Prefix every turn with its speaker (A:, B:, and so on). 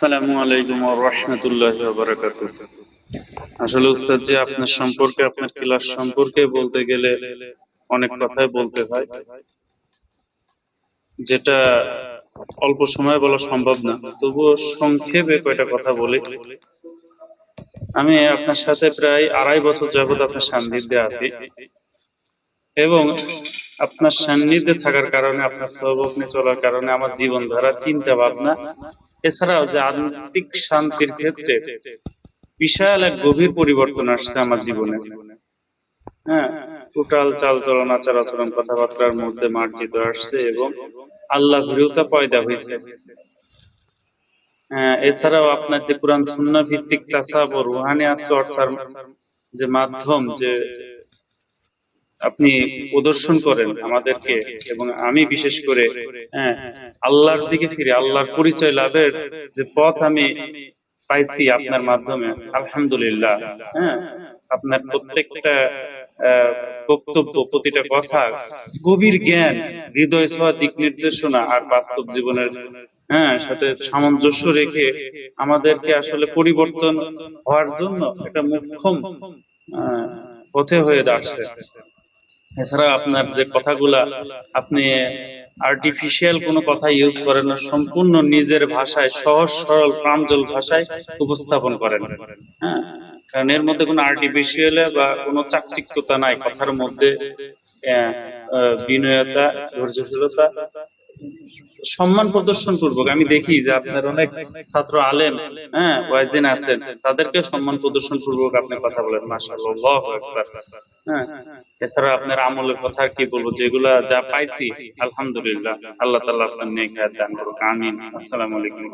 A: আসসালামু আলাইকুম আসলে উস্তাদ জি, আপনার সম্পর্কে, আপনার ক্লাস সম্পর্কে বলতে গেলে অনেক কথাই বলতে হয়। যেটা অল্প সময় বলা সম্ভব না, তবুও সংক্ষেপে কয়টা কথা বলি। আমি আপনার সাথে প্রায় আড়াই বছর যাবত আপনার সান্নিধ্যে আছি এবং আপনার সান্নিধ্যে থাকার কারণে, আপনার সহবক নিয়ে চলার কারণে, আমার জীবনধারা চিন্তা ভাবনা এছাড়াও যে আত্মিক শান্তির ক্ষেত্রে বিশাল এক গভীর পরিবর্তন আসছে আমার জীবনে। হ্যাঁ টোটাল চাল চলন আচার আচরণ কথাবার্তার মধ্যে মার্জিত আসছে এবং আল্লাহ ভীরতা পয়দা হয়েছে। হ্যাঁ, এছাড়াও আপনার যে কোরআন সুন্নাহ ভিত্তিক তাসাবর রুহানিয়াত চর্চার যে মাধ্যম যে আপনি প্রদর্শন করেন আমাদেরকে এবং আমি বিশেষ করে হ্যাঁ আল্লাহর দিকে ফিরে, আল্লাহর পরিচয় লাভের যে পথ আমি পাইছি আপনার মাধ্যমে, আলহামদুলিল্লাহ হ্যাঁ আপনার প্রত্যেকটা বক্তব্য, প্রতিটা কথা গভীর জ্ঞান, হৃদয় ছোঁয়া দিক নির্দেশনা আর বাস্তব জীবনের হ্যাঁ সাথে সামঞ্জস্য রেখে আমাদেরকে আসলে পরিবর্তন হওয়ার জন্য একটা মুখ্যম পথে হয়ে দাঁড়ছে এছাড়া আপনার যে কথাগুলা, আপনি আর্টিফিশিয়াল কোনো কথা ইউজ করেন না, সম্পূর্ণ নিজের ভাষায়, সহজ, সরল প্রাঞ্জল ভাষায় উপস্থাপন করেন। হ্যাঁ? কারণ এর মধ্যে কোনো আর্টিফিশিয়াল বা কোনো চাকচিক্যতা নাই, কথার মধ্যে বিনয়তা, ধৈর্যশীলতা সম্মান প্রদর্শন করব। আমি দেখি যে আপনার অনেক ছাত্র আলেম হ্যাঁ আছেন তাদেরকে সম্মান প্রদর্শন পূর্বক আপনি কথা বলেন, মাশাআল্লাহ, আল্লাহু হ্যাঁ এছাড়া আপনার আমলের কথা কি বলব, যেগুলা যা পাইছি, আলহামদুলিল্লাহ, আল্লাহ তাআলা আপনার নেক দান করুক, আমিন। আসসালামু আলাইকুম